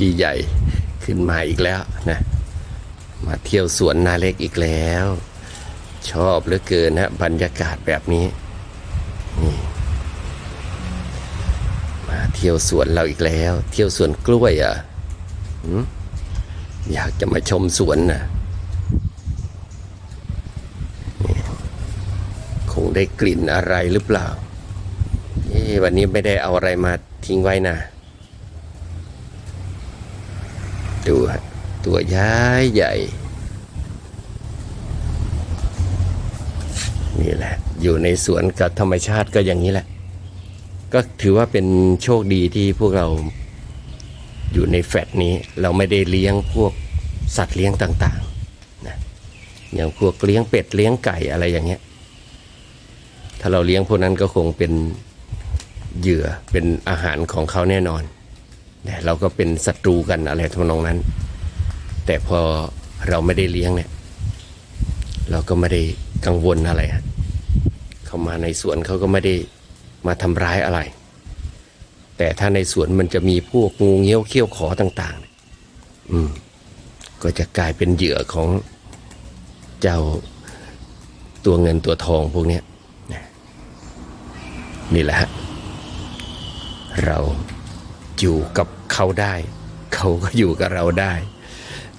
พี่ใหญ่ขึ้นมาอีกแล้วนะมาเที่ยวสวนนาเล็กอีกแล้ว ชอบเหลือเกินนะบรรยากาศแบบนี้นี่มาเที่ยวสวนเราอีกแล้ว เที่ยวสวนกล้วยอะอยากจะมาชมสวนนะคงได้กลิ่นอะไรหรือเปล่าวันนี้ไม่ได้เอาอะไรมาทิ้งไว้นะ ดูฮะตัวย้ายใหญ่ นี่แหละ อยู่ในสวนกับธรรมชาติก็อย่างนี้แหละ ก็ถือว่าเป็นโชคดีที่พวกเราอยู่ในแฟลตนี้ เราไม่ได้เลี้ยงพวกสัตว์เลี้ยงต่างๆนะอย่างพวกเลี้ยงเป็ดเลี้ยงไก่อะไรอย่างเงี้ย ถ้าเราเลี้ยงพวกนั้นก็คงเป็นเหยื่อเป็นอาหารของเขาแน่นอน เนี่ยเราก็เป็นศัตรูกันอะไรทำนองนั้น แต่พอเราไม่ได้เลี้ยงเนี่ย เราก็ไม่ได้กังวลอะไรเข้ามาในสวนเขาก็ไม่ได้มาทำร้ายอะไร แต่ถ้าในสวนมันจะมีพวกงูเงี้ยวเขี้ยวขอต่าง ๆ อืม ก็จะกลายเป็นเหยื่อของเจ้าตัวเงินตัวทองพวกนี้นะนี่แหละฮะเรา อยู่กับเขาได้ เขาก็อยู่กับเราได้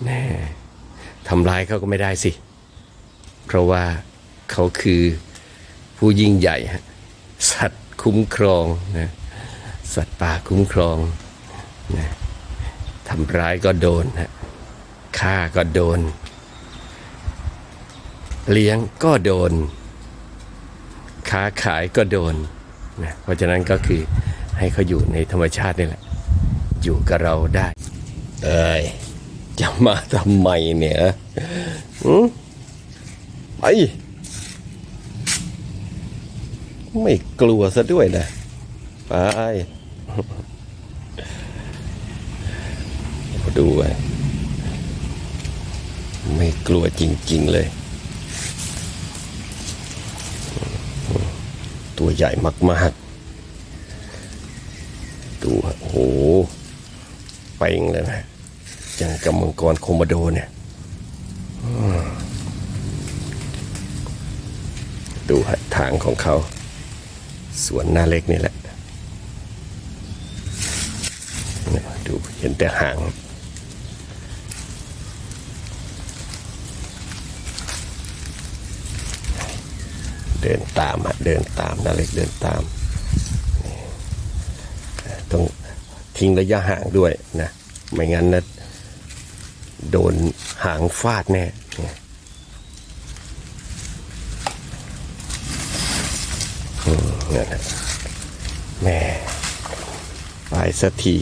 แน่ทำร้ายเขาก็ไม่ได้สิ เพราะว่าเขาคือผู้ยิ่งใหญ่ สัตว์คุ้มครองนะสัตว์ป่าคุ้มครองนะทำร้ายก็โดนฮะฆ่าก็โดน เลี้ยงก็โดน ค้าขายก็โดนนะเพราะฉะนั้นก็คือให้เขาอยู่ในธรรมชาตินี่แหละ อยู่กับเราได้ เอ้ย จะมาทำไมเนี่ยหืมไป ไม่กลัวซะด้วยนะ ไป ดูไว้ไม่กลัวจริง ๆ เลย ตัวใหญ่มาก ๆ ดูโอ้โห เป่งเลยนะอย่างกับมังกรโคโมโดเนี่ยดูทางของเขา สวนหน้าเล็กนี่แหละ ดูเห็นแต่หางเดินตามอะเดินตามหน้าเล็กเดินตาม ต้อง ทิ้งระยะห่างด้วยนะ ไม่งั้นนะโดนหางฟาดแน่เนี่ยแม่ไปสักที